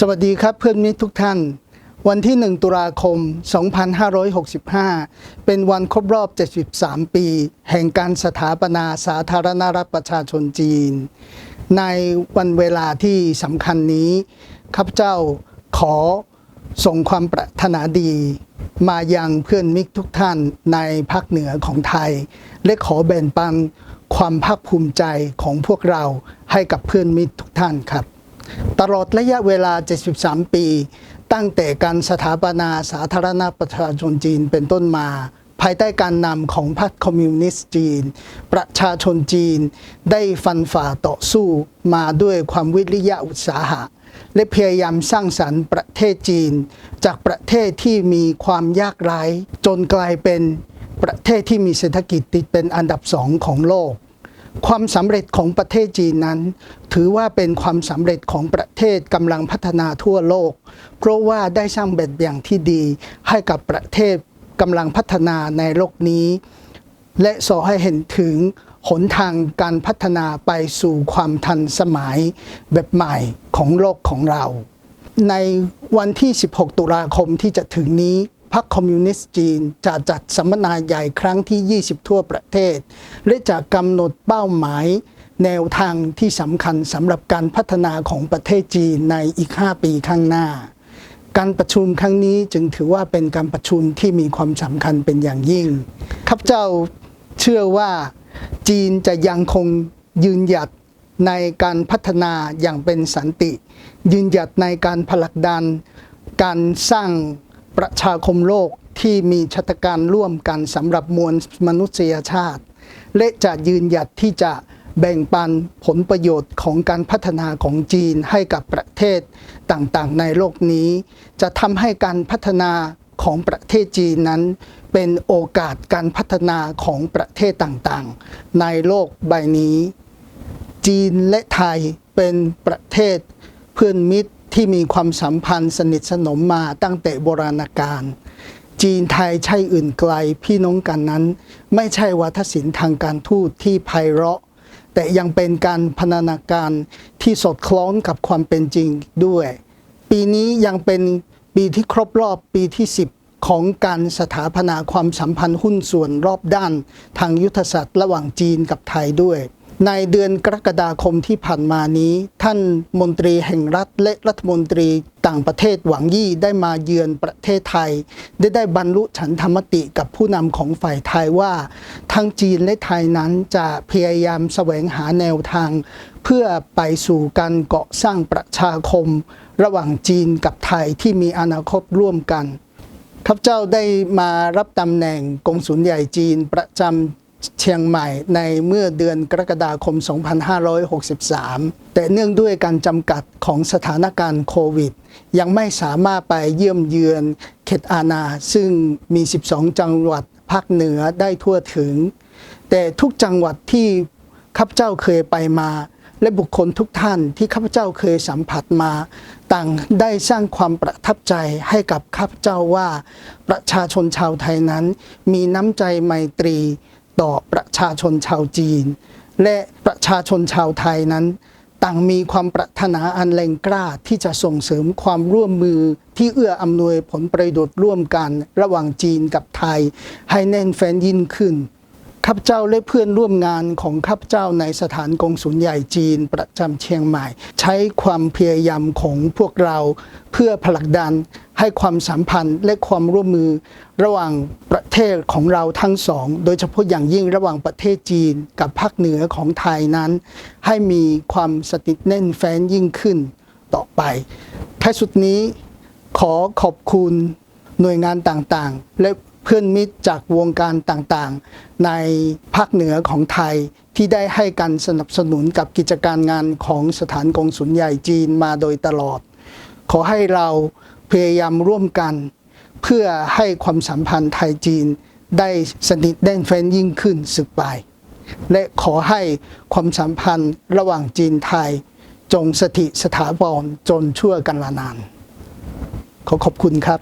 สวัสดีครับเพื่อนมิตรทุกท่าน วันที่ 1 ตุลาคม 2565 เป็นวันครบรอบ 73 ปี แห่งการสถาปนาสาธารณรัฐประชาชนจีน ในวันเวลาที่สำคัญนี้ข้าพเจ้าขอส่งความปรารถนาดีมายังเพื่อนมิตรทุกท่านในภาคเหนือของไทย และขอแบ่งปันความภาคภูมิใจของพวกเราให้กับเพื่อนมิตรทุกท่านครับ ตลอดระยะเวลา 73 ปี ตั้งแต่การสถาปนาสาธารณประชาชนจีนเป็นต้นมา ภายใต้การนำของพรรคคอมมิวนิสต์จีน ประชาชนจีนได้ฟันฝ่าต่อสู้มาด้วยความวิริยะอุตสาหะ และพยายามสร้างสรรค์ประเทศจีน จากประเทศที่มีความยากไร้จนกลายเป็นประเทศที่มีเศรษฐกิจติดเป็นอันดับสองของโลก ความสำเร็จของประเทศจีนนั้น ถือว่าเป็นความสำเร็จของประเทศกำลังพัฒนาทั่วโลก เพราะว่าได้สร้างแบบอย่างที่ดีให้กับประเทศกำลังพัฒนาในโลกนี้ และสอให้เห็นถึงหนทางการพัฒนาไปสู่ความทันสมัยแบบใหม่ของโลกของเรา ในวันที่ 16 ตุลาคมที่จะถึงนี้ พรรคคอมมิวนิสต์จีนจะจัดสัมมนาใหญ่ครั้งที่ 20 ทั่วประเทศ และจะกำหนดเป้าหมายแนวทางที่สำคัญสำหรับการพัฒนาของประเทศจีนในอีก 5 ปีข้างหน้า การประชุมครั้งนี้จึงถือว่าเป็นการประชุมที่มีความสำคัญเป็นอย่างยิ่งข้าพเจ้าเชื่อว่าจีนจะยังคงยืนหยัดในการพัฒนาอย่างเป็นสันติ ยืนหยัดในการผลักดัน การสร้าง ประชาคมโลกที่มีชะตาการร่วมกันสำหรับมวลมนุษยชาติ และจะยืนหยัดที่จะแบ่งปันผลประโยชน์ของการพัฒนาของจีนให้กับประเทศต่างๆ ในโลกนี้ จะทำให้การพัฒนาของประเทศจีนนั้น เป็นโอกาสการพัฒนาของประเทศต่างๆ ในโลกใบนี้ จีนและไทยเป็นประเทศเพื่อนมิตร ที่มีความสัมพันธ์สนิทสนมมาตั้งแต่โบราณกาลจีนไทยใช่อื่นไกลพี่น้องกันนั้น ไม่ใช่วัฒนศิลป์ทางการทูตที่ไพเราะ แต่ยังเป็นการพนานาการที่สอดคล้องกับความเป็นจริงด้วย ปีนี้ยังเป็นปีที่ครบรอบปีที่ 10 ของการสถาปนาความสัมพันธ์หุ้นส่วนรอบด้าน ทางยุทธศาสตร์ระหว่างจีนกับไทยด้วย ในเดือนกรกฎาคมที่ผ่านมานี้ ท่านมนตรีแห่งรัฐและรัฐมนตรีต่างประเทศหวังยี่ได้มาเยือนประเทศไทย ได้ได้บรรลุฉันธรรมติกับผู้นำของฝ่ายไทยว่า ทั้งจีนและไทยนั้นจะพยายามแสวงหาแนวทาง เพื่อไปสู่การเกาะสร้างประชาคม ระหว่างจีนกับไทยที่มีอนาคตร่วมกันข้าพเจ้าได้มารับตำแหน่งกงสุลใหญ่จีนประจำ เชียงใหม่ในเมื่อเดือนกรกฎาคม 2563 แต่เนื่องด้วยการจำกัดของสถานการณ์โควิด ยังไม่สามารถไปเยี่ยมเยือนเขตอาณาซึ่งมี 12 จังหวัดภาคเหนือได้ทั่วถึง แต่ทุกจังหวัดที่ข้าพเจ้าเคยไปมา และบุคคลทุกท่านที่ข้าพเจ้าเคยสัมผัสมา ต่างได้สร้างความประทับใจให้กับข้าพเจ้าว่า ประชาชนชาวไทยนั้น มีน้ำใจไมตรี ต่อประชาชนชาวจีน และประชาชนชาวไทยนั้น ต่างมีความปรารถนาอันแรงกล้าที่จะส่งเสริมความร่วมมือที่เอื้ออำนวยผลประโยชน์ร่วมกัน ระหว่างจีนกับไทย ให้แน่นแฟนยิ่งขึ้นข้าพเจ้าและเพื่อนร่วมงานของข้าพเจ้าในสถานกงสุลใหญ่จีนประจำเชียงใหม่ ใช้ความพยายามของพวกเราเพื่อผลักดัน ให้ความสัมพันธ์และความร่วมมือระหว่างประเทศของเราทั้งสอง โดยเฉพาะอย่างยิ่งระหว่างประเทศจีนกับภาคเหนือของไทยนั้น ให้มีความสนิทแน่นแฟ้นยิ่งขึ้นต่อไปท้ายสุดนี้ขอขอบคุณหน่วยงานต่างๆ และเพื่อนมิตรจากวงการต่างๆ ในภาคเหนือของไทยที่ได้ให้การสนับสนุนกับกิจการงานของสถานกงสุลใหญ่จีนมาโดยตลอด ขอให้เรา พยายามร่วมกัน เพื่อให้ความสัมพันธ์ไทยจีนได้สนิทแน่นแฟ้นยิ่งขึ้นสืบไป และขอให้ความสัมพันธ์ระหว่างจีนไทย จงสถิตสถาพรจนชั่วกันลานาน ขอขอบคุณครับ